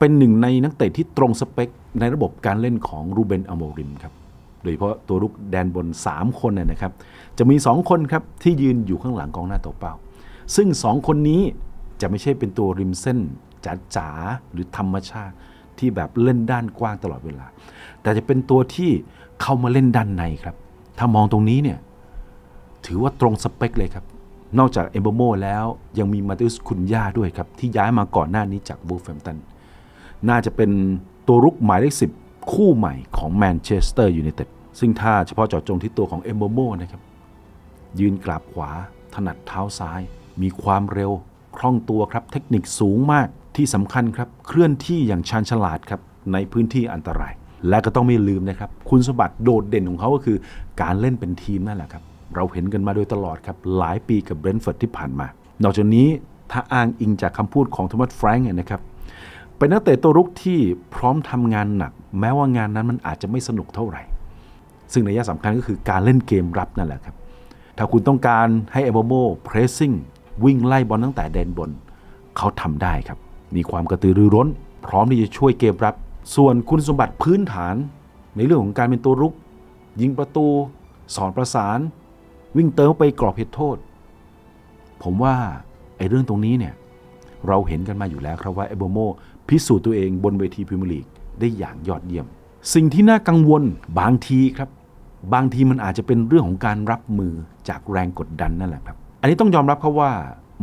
เป็นหนึ่งในนักเตะที่ตรงสเปค ในระบบการเล่นของรูเบนอโมริมครับโดยเฉพาะตัวรุกแดนบน 3 คนเนี่ยนะครับ จะมี 2 คนครับที่ยืนอยู่ข้างหลังกองหน้าตัวเป้า ซึ่ง 2 คนนี้จะไม่ใช่เป็นตัวริมเส้นจ๋าๆหรือธรรมชาติที่แบบเล่นด้านกว้างตลอดเวลา แต่จะเป็นตัวที่เข้ามาเล่นด้านในครับ ถ้ามองตรงนี้เนี่ยถือว่าตรงสเปคเลยครับ นอกจากเอมโบโมแล้วยังมีมาติอุสคุนย่าด้วยครับ ที่ย้ายมาก่อนหน้านี้จากวูฟแฟมตัน น่าจะเป็นตัวรุกหมายเลขสิบคู่ใหม่ของแมนเชสเตอร์ยูไนเต็ดซึ่งถ้าเฉพาะเจาะจงที่ตัวของเอมโบโมนะครับ ยืนกราบขวา ถนัดเท้าซ้าย มีความเร็ว คล่องตัวครับ เทคนิคสูงมากที่สำคัญครับ เคลื่อนที่อย่างชาญฉลาดครับ ในพื้นที่อันตราย และก็ต้องไม่ลืมนะครับ คุณสมบัติโดดเด่นของเขาก็คือ การเล่นเป็นทีมนั่นแหละครับ เราเห็นกันมาโดยตลอดครับ หลายปีกับเบรนท์ฟอร์ดที่ผ่านมา นอกจากนี้ถ้าอ้างอิงจากคำพูดของโทมัสแฟรงก์นะครับ เป็นนักเตะตัวรุกที่พร้อมทำงานหนัก แม้ว่างานนั้นมันอาจจะไม่สนุกเท่าไหร่ ซึ่งในยะสำคัญก็คือการเล่นเกมรับนั่นแหละครับ ถ้าคุณต้องการให้เอโบโมเพรสซิ่งวิ่งไล่บอลตั้งแต่แดนบน เขาทำได้ครับ มีความกระตือรือร้น พร้อมที่จะช่วยเกมรับ ส่วนคุณสมบัติพื้นฐาน ในเรื่องของการเป็นตัวรุก ยิงประตู สอนประสาน วิ่งเติมไปกรอบเขตโทษ ผมว่าไอ้เรื่องตรงนี้เนี่ย เราเห็นกันมาอยู่แล้วครับว่าเอโบโมพิสูจน์ตัวเองบนเวทีพรีเมียร์ลีกได้อย่างยอดเยี่ยม สิ่งที่น่ากังวลบางทีครับ บางทีมันอาจจะเป็นเรื่องของการรับมือจากแรงกดดันนั่นแหละครับ อันนี้ต้องยอมรับครับว่า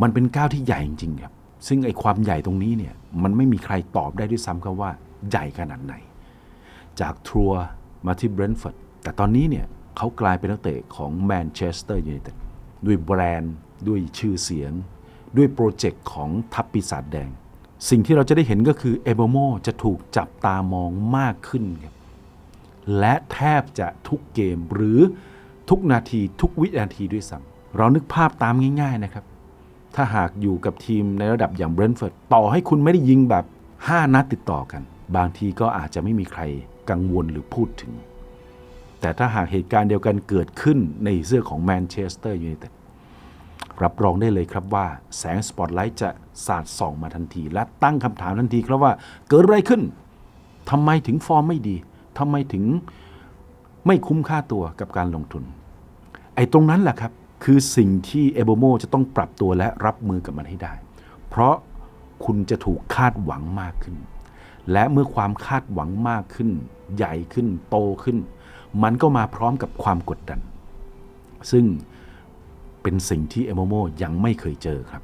มันเป็นก้าวที่ใหญ่จริงๆครับ ซึ่งไอ้ความใหญ่ตรงนี้เนี่ยมันไม่มีใครตอบได้ด้วยซ้ำครับว่าใหญ่ขนาดไหน จากทัวร์มาที่เบรนท์ฟอร์ดแต่ตอนนี้เนี่ยเขากลายเป็นนักเตะของแมนเชสเตอร์ยูไนเต็ดด้วยแบรนด์ ด้วยชื่อเสียง ด้วยโปรเจกต์ของทัพปีศาจแดง สิ่งที่เราจะได้เห็นก็คือเอโบโมจะถูกจับตามองมากขึ้นครับและแทบจะทุกเกมหรือทุกนาทีทุกวินาทีด้วยซ้ำเรานึกภาพตามง่าย ๆนะครับ ถ้าหากอยู่กับทีมในระดับอย่างเบรนท์ฟอร์ดต่อให้คุณไม่ได้ยิงแบบ 5 นัดติดต่อกัน บางทีก็อาจจะไม่มีใครกังวลหรือพูดถึง แต่ถ้าหากเหตุการณ์เดียวกันเกิดขึ้นในเสื้อของแมนเชสเตอร์ยูไนเต็ด รับรองได้เลยครับว่าแสงสปอตไลท์จะสาดส่องมาทันที และตั้งคำถามทันทีครับว่าเกิดอะไรขึ้นทำไมถึงฟอร์มไม่ดีทำไมถึงไม่คุ้มค่าตัวกับการลงทุน ไอ้ตรงนั้นแหละครับ คือสิ่งที่เอโบโมจะต้องปรับตัวและรับมือกับมันให้ได้ เพราะคุณจะถูกคาดหวังมากขึ้น และเมื่อความคาดหวังมากขึ้น ใหญ่ขึ้นโตขึ้น มันก็มาพร้อมกับความกดดัน ซึ่ง เป็นสิ่งที่เอโมโมยังไม่เคยเจอครับ